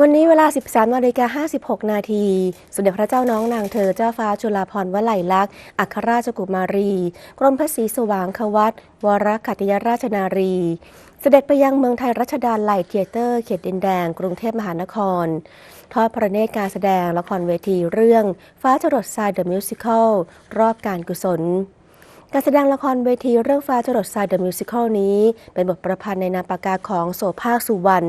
วันนี้เวลา 13นาฬิกา56 นาที สมเด็จพระเจ้าน้องนางเธอเจ้าฟ้าจุฬาภรณ์วลัยลักษณ์ อัครราชกุมารี กรมพระศรีสว่างควัตวรขัตยราชนารี เสด็จไปยังเมืองไทยรัชดาลัยเทเตอร์ เขตดินแดง กรุงเทพมหานคร ทอดพระเนตรการแสดงละครเวทีเรื่อง ฟ้าจรดทรายเดอะมิวสิควลรอบการกุศล การแสดงละครเวทีเรื่องฟ้าจรดทรายเดอะมิวสิควลนี้ เป็นบทประพันธ์ในนามปากกาของโสภาคสุวรรณ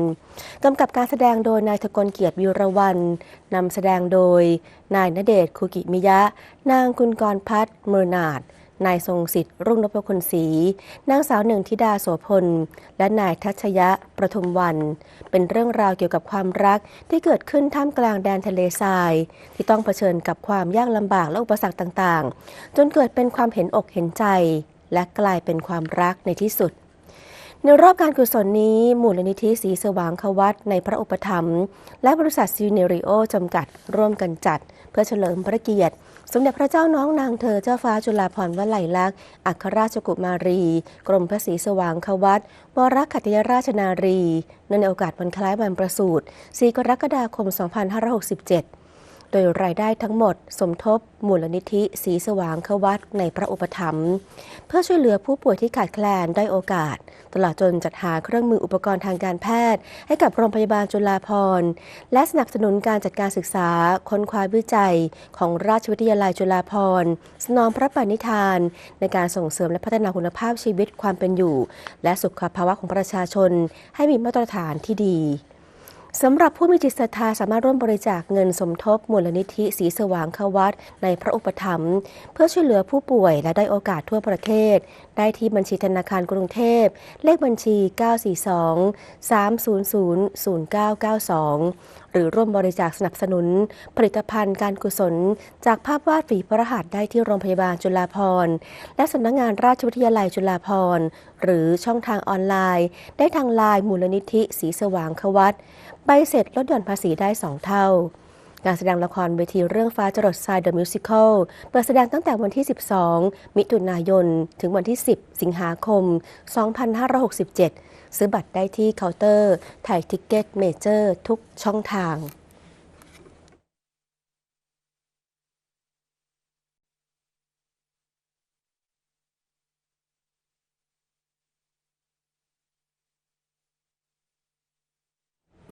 กำกับการแสดงโดยนายทกลเกียรติวิรวัน นำแสดงโดย นายณเดชน์คุกิมิยะ นางคุณกรพัฒน์เมอร์นาด นายทรงสิทธิ์ รุ่งนพคุณศรี นางสาวหนึ่งธิดาโสพล และนายทัชยะประทุมวัน เป็นเรื่องราวเกี่ยวกับความรักที่เกิดขึ้นท่ามกลางแดนทะเลทราย ที่ต้องเผชิญกับความยากลำบากและอุปสรรคต่างๆ จนเกิดเป็นความเห็นอกเห็นใจ และกลายเป็นความรักในที่สุด ในรอบการกุศลนี้มูลนิธิสีสว่างควัตในพระอุปถัมภ์และบริษัทซีเนริโอจำกัดร่วมกันจัด เพื่อเฉลิมพระเกียรติ สมเด็จพระเจ้าน้องนางเธอเจ้าฟ้าจุฬาภรณ์วลัยลักษณ์อัครราชกุมารี กรมพระศรีสว่างควัตวรขัตยราชนารีเนื่องในโอกาสวันคล้ายวันประสูติ4กรกฎาคม 2567 โดยรายได้ทั้งหมดสมทบมูลนิธิสีสว่างควัตในพระอุปถัมภ์เพื่อช่วยเหลือผู้ป่วยที่ขาดแคลนได้อยโอกาส ตลอดจนจัดหาเครื่องมืออุปกรณ์ทางการแพทย์ ให้กับโรงพยาบาลจุฬาภรณ์และสนับสนุนการจัดการศึกษา ค้นคว้าวิจัย ของราชวิทยาลัยจุฬาภรณ์สนองพระปณิธาน ในการส่งเสริมและพัฒนาคุณภาพชีวิตความเป็นอยู่ และสุขภาวะของประชาชน ให้มีมาตรฐานที่ดี สำหรับผู้มีจิตศรัทธาสามารถร่วมบริจาคเงินสมทบมูลนิธิสีสว่างขวัตในพระอุปถัมภ์เพื่อช่วยเหลือผู้ป่วยและได้โอกาสทั่วประเทศ ได้ที่บัญชีธนาคารกรุงเทพ เลขบัญชี 942 300 0992 หรือร่วมบริจาคสนับสนุน ผลิตภัณฑ์การกุศล จากภาพวาดฝีพระหัตถ์ได้ที่โรงพยาบาลจุฬาภรณ์และสำนักงานราชวิทยาลัยจุฬาภรณ์หรือช่องทางออนไลน์ ได้ทางไลน์มูลนิธิสีสว่างควัตใบเสร็จลดหย่อนภาษีได้ 2 เท่า การแสดงละครเวทีเรื่องฟ้าจรดทรายเดอะมิวสิคลเปิดแสดงตั้งแต่วันที่ 12 มิถุนายน ถึงวันที่ 10 สิงหาคม 2567 ซื้อบัตรได้ที่เคาน์เตอร์ ไทยทิกเก็ตเมเจอร์ ทุกช่องทาง